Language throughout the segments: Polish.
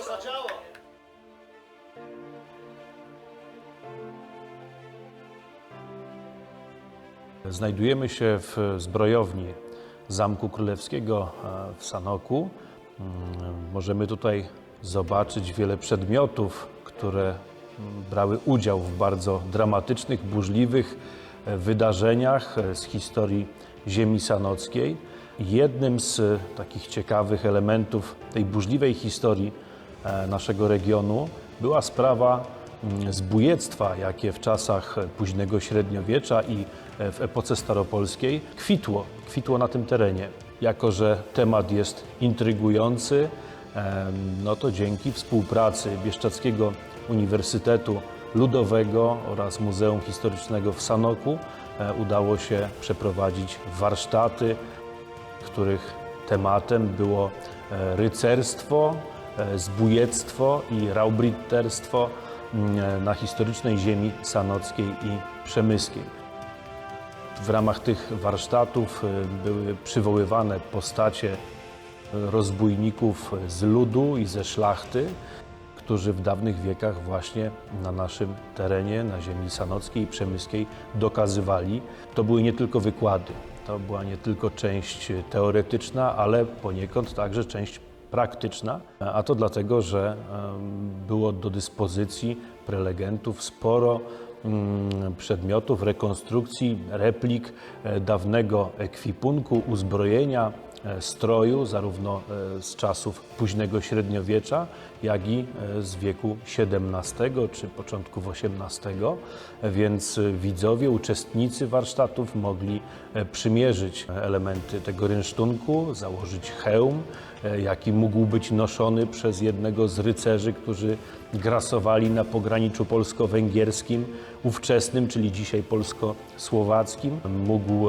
to zadziała. Znajdujemy się w zbrojowni Zamku Królewskiego e, w Sanoku. Mm, możemy tutaj zobaczyć wiele przedmiotów, które mm, brały udział w bardzo dramatycznych, burzliwych e, wydarzeniach e, z historii ziemi sanockiej. Jednym z takich ciekawych elementów tej burzliwej historii naszego regionu była sprawa mm, zbójectwa, jakie w czasach późnego średniowiecza i e, w epoce staropolskiej kwitło, kwitło na tym terenie. Jako, że temat jest intrygujący, em, no to dzięki współpracy Bieszczadzkiego Uniwersytetu Ludowego oraz Muzeum Historycznego w Sanoku e, udało się przeprowadzić warsztaty których tematem było e, rycerstwo, e, zbójectwo i raubritterstwo mm, na historycznej ziemi sanockiej i przemyskiej. W ramach tych warsztatów e, były przywoływane postacie rozbójników z ludu i ze szlachty, którzy w dawnych wiekach właśnie na naszym terenie, na ziemi sanockiej i przemyskiej dokazywali. To były nie tylko wykłady, to była nie tylko część teoretyczna, ale poniekąd także część praktyczna, a to dlatego, że było do dyspozycji prelegentów sporo mm, przedmiotów, rekonstrukcji, replik e, dawnego ekwipunku, uzbrojenia, e, stroju, zarówno e, z czasów późnego średniowiecza, jak i z wieku XVII czy początków XVIII. Więc widzowie, uczestnicy warsztatów mogli przymierzyć elementy tego rynsztunku, założyć hełm, jaki mógł być noszony przez jednego z rycerzy, którzy grasowali na pograniczu polsko-węgierskim, ówczesnym, czyli dzisiaj polsko-słowackim. Mógł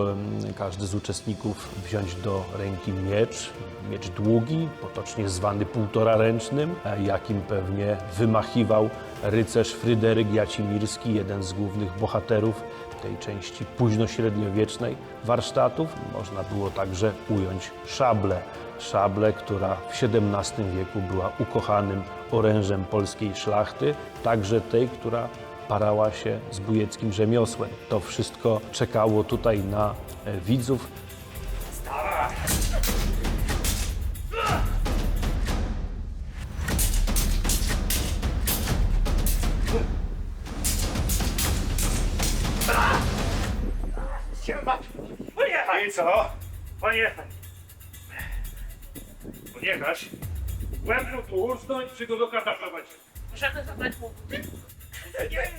każdy z uczestników wziąć do ręki miecz, miecz długi, potocznie zwany półtoraręcznym, e, jakim pewnie wymachiwał rycerz Fryderyk Jacimirski, jeden z głównych bohaterów tej części późnośredniowiecznej warsztatów. Można było także ująć szablę. Szablę, która w XVII wieku była ukochanym orężem polskiej szlachty, także tej, która parała się z bujeckim rzemiosłem. To wszystko czekało tutaj na e, widzów. Siema! Pojechaj! I co? Pojechaj! Pojechać? Łebnu tu ursnąć, czy go do kata prowadzić? Możemy zabrać mu buty? Nie,